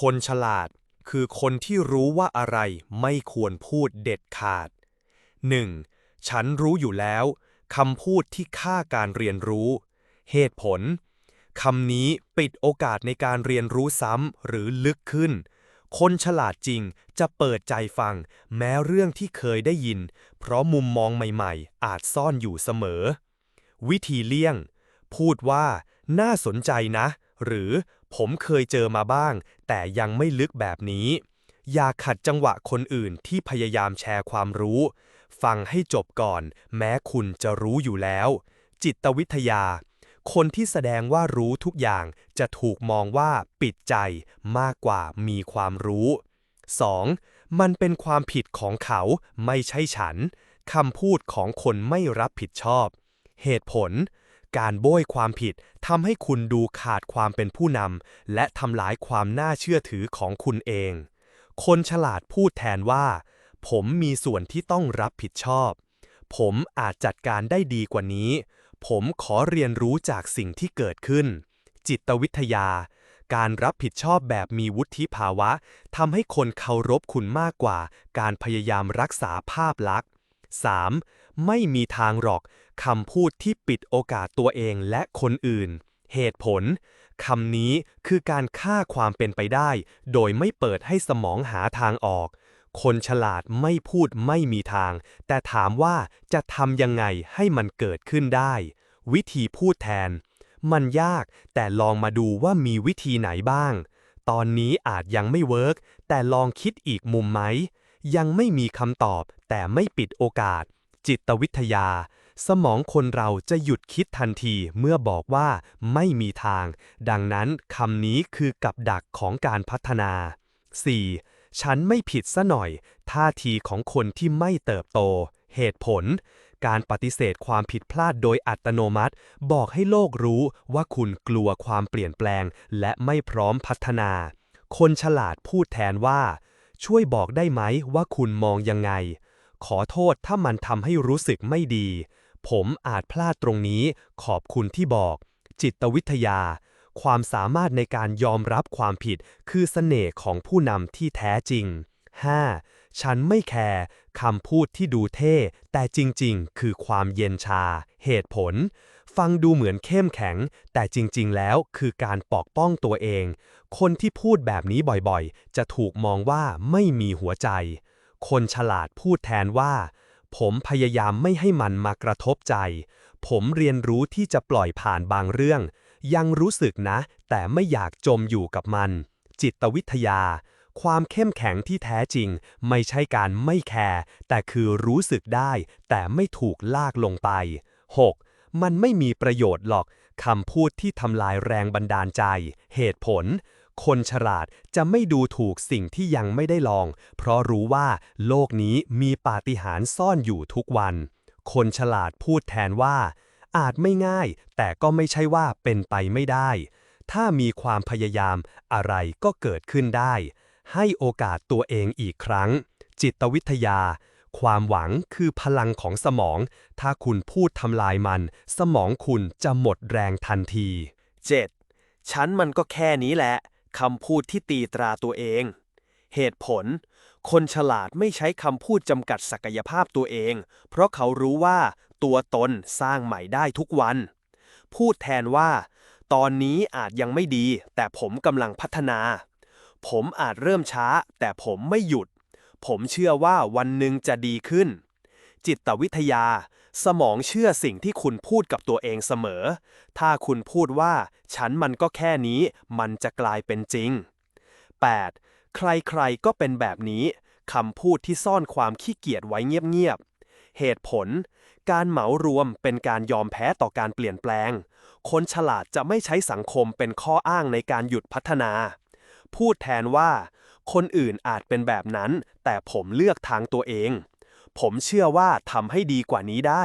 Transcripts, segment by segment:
คนฉลาดคือคนที่รู้ว่าอะไรไม่ควรพูดเด็ดขาด 1. ฉันรู้อยู่แล้วคำพูดที่ฆ่าการเรียนรู้ เหตุผลคำนี้ปิดโอกาสในการเรียนรู้ซ้ำหรือลึกขึ้น คนฉลาดจริงจะเปิดใจฟัง แม้เรื่องที่เคยได้ยิน เพราะมุมมองใหม่ๆ อาจซ่อนอยู่เสมอ วิธีเลี่ยง พูดว่า น่าสนใจนะ หรือ ผมเคยเจอมาบ้าง แต่ยังไม่ลึกแบบนี้ อย่าขัดจังหวะคนอื่นที่พยายามแชร์ความรู้ ฟังให้จบก่อน แม้คุณจะรู้อยู่แล้ว จิตวิทยา คนที่แสดงว่ารู้ทุกอย่างจะถูกมองว่าปิดใจมากกว่ามีความรู้ 2. มันเป็นความผิดของเขาไม่ใช่ฉันคำพูดของคนไม่รับผิดชอบ เหตุผล การโบยความผิดทำให้คุณดูขาดความเป็นผู้นำและทำลายความน่าเชื่อถือของคุณเอง คนฉลาดพูดแทนว่า ผมมีส่วนที่ต้องรับผิดชอบ ผมอาจจัดการได้ดีกว่านี้ ผมขอเรียนรู้จากสิ่งที่เกิดขึ้น จิตวิทยา การรับผิดชอบแบบมีวุฒิภาวะทำให้คนเคารพคุณมากกว่า การพยายามรักษาภาพลักษณ์ 3. ไม่มีทางหรอก คำพูดที่ปิดโอกาสตัวเองและคนอื่น เหตุผลคำนี้คือการฆ่าความเป็นไปได้ โดยไม่เปิดให้สมองหาทางออก คนฉลาดไม่พูดไม่มีทาง แต่ถามว่าจะทำยังไงให้มันเกิดขึ้นได้ วิธีพูดแทน มันยากแต่ลองมาดูว่ามีวิธีไหนบ้าง ตอนนี้อาจยังไม่เวิร์กแต่ลองคิดอีกมุมไหม ยังไม่มีคำตอบแต่ไม่ปิดโอกาส จิตวิทยา สมองคนเราจะหยุดคิดทันทีเมื่อบอกว่าไม่มีทาง ดังนั้นคำนี้คือกับดักของการพัฒนา 4. ฉันไม่ผิดซะหน่อย ท่าทีของคนที่ไม่เติบโต เหตุผล การปฏิเสธความผิดพลาดโดยอัตโนมัติ บอกให้โลกรู้ว่าคุณกลัวความเปลี่ยนแปลง และไม่พร้อมพัฒนา คนฉลาดพูดแทนว่า ช่วยบอกได้ไหมว่าคุณมองยังไงขอโทษถ้ามันทำให้รู้สึกไม่ดี ผมอาจพลาดตรงนี้ ขอบคุณที่บอก จิตวิทยา ความสามารถในการยอมรับความผิด คือเสน่ห์ของผู้นำที่แท้จริง 5. ฉันไม่แคร์คำพูดที่ดูเท่ แต่จริงๆ คือความเย็นชา เหตุผล ฟังดูเหมือนเข้มแข็ง แต่จริงๆ แล้วคือการปอกป้องตัวเอง คนที่พูดแบบนี้บ่อยๆ จะถูกมองว่าไม่มีหัวใจ คนฉลาดพูดแทนว่า ผมพยายามไม่ให้มันมากระทบใจ ผมเรียนรู้ที่จะปล่อยผ่านบางเรื่อง ยังรู้สึกนะ แต่ไม่อยากจมอยู่กับมัน จิตวิทยา ความเข้มแข็งที่แท้จริง ไม่ใช่การไม่แคร์ แต่คือรู้สึกได้ แต่ไม่ถูกลากลงไป 6. มันไม่มีประโยชน์หรอกคำพูดที่ทำลายแรงบันดาลใจ เหตุผล คนฉลาดจะไม่ดูถูกสิ่งที่ยังไม่ได้ลอง เพราะรู้ว่าโลกนี้มีปาฏิหาริย์ซ่อนอยู่ทุกวัน คนฉลาดพูดแทนว่า อาจไม่ง่าย แต่ก็ไม่ใช่ว่าเป็นไปไม่ได้ ถ้ามีความพยายามอะไรก็เกิดขึ้นได้ ให้โอกาสตัวเองอีกครั้ง จิตวิทยา ความหวังคือพลังของสมอง ถ้าคุณพูดทำลายมัน สมองคุณจะหมดแรงทันที 7. ฉันมันก็แค่นี้แหละ คำพูดที่ตีตราตัวเอง เหตุผล คนฉลาดไม่ใช้คำพูดจำกัดศักยภาพตัวเอง เพราะเขารู้ว่าตัวตนสร้างใหม่ได้ทุกวัน พูดแทนว่า ตอนนี้อาจยังไม่ดี แต่ผมกำลังพัฒนา ผมอาจเริ่มช้า แต่ผมไม่หยุด ผมเชื่อว่าวันหนึ่งจะดีขึ้น จิตวิทยา สมองเชื่อสิ่งที่คุณพูดกับตัวเองเสมอ ถ้าคุณพูดว่า ฉันมันก็แค่นี้ มันจะกลายเป็นจริง 8. ใครๆก็เป็นแบบนี้คำพูดที่ซ่อนความขี้เกียจไว้เงียบๆ เหตุผล การเหมารวมเป็นการยอมแพ้ต่อการเปลี่ยนแปลง คนฉลาดจะไม่ใช้สังคมเป็นข้ออ้างในการหยุดพัฒนา พูดแทนว่า คนอื่นอาจเป็นแบบนั้น แต่ผมเลือกทางตัวเอง ผมเชื่อว่าทำให้ดีกว่านี้ได้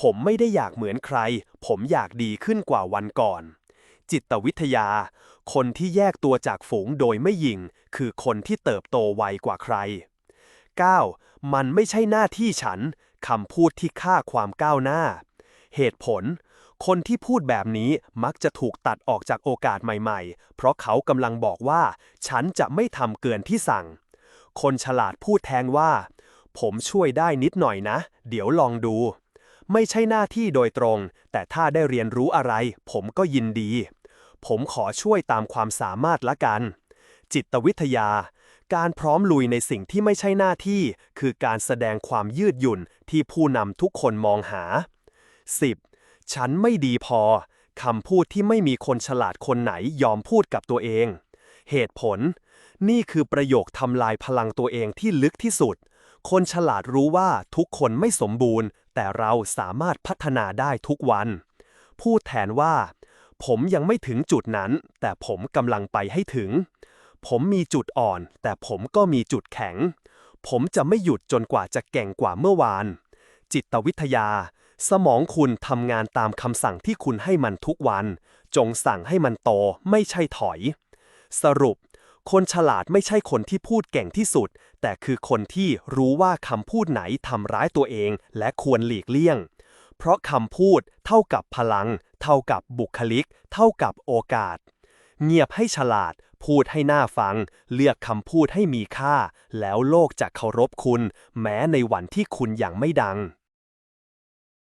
ผมไม่ได้อยากเหมือนใคร ผมอยากดีขึ้นกว่าวันก่อน จิตวิทยา คนที่แยกตัวจากฝูงโดยไม่ยิง คือคนที่เติบโตไวกว่าใคร 9. มันไม่ใช่หน้าที่ฉันคำพูดที่ฆ่าความก้าวหน้า เหตุผล คนที่พูดแบบนี้มักจะถูกตัดออกจากโอกาสใหม่ ๆ เพราะเขากำลังบอกว่า ฉันจะไม่ทำเกินที่สั่ง คนฉลาดพูดแทนว่า ผมช่วยได้นิดหน่อยนะ เดี๋ยวลองดู ไม่ใช่หน้าที่โดยตรง แต่ถ้าได้เรียนรู้อะไร ผมก็ยินดี ผมขอช่วยตามความสามารถละกัน จิตวิทยา การพร้อมลุยในสิ่งที่ไม่ใช่หน้าที่ คือการแสดงความยืดหยุ่นที่ผู้นำทุกคนมองหา 10. ฉันไม่ดีพอคำพูดที่ไม่มีคนฉลาดคนไหนยอมพูดกับตัวเอง เหตุผล นี่คือประโยคทำลายพลังตัวเองที่ลึกที่สุด คนฉลาดรู้ว่าทุกคนไม่สมบูรณ์ แต่เราสามารถพัฒนาได้ทุกวัน พูดแทนว่า ผมยังไม่ถึงจุดนั้น แต่ผมกำลังไปให้ถึง ผมมีจุดอ่อน แต่ผมก็มีจุดแข็ง ผมจะไม่หยุดจนกว่าจะเก่งกว่าเมื่อวาน จิตวิทยา สมองคุณทำงานตามคำสั่งที่คุณให้มันทุกวัน จงสั่งให้มันโตไม่ใช่ถอย สรุป คนฉลาดไม่ใช่คนที่พูดเก่งที่สุด แต่คือคนที่รู้ว่าคำพูดไหนทำร้ายตัวเองและควรหลีกเลี่ยง เพราะคำพูดเท่ากับพลัง เท่ากับบุคลิก เท่ากับโอกาส เงียบให้ฉลาด พูดให้หน่าฟัง เลือกคำพูดให้มีค่า แล้วโลกจะเคารพคุณ แม้ในวันที่คุณยังไม่ดัง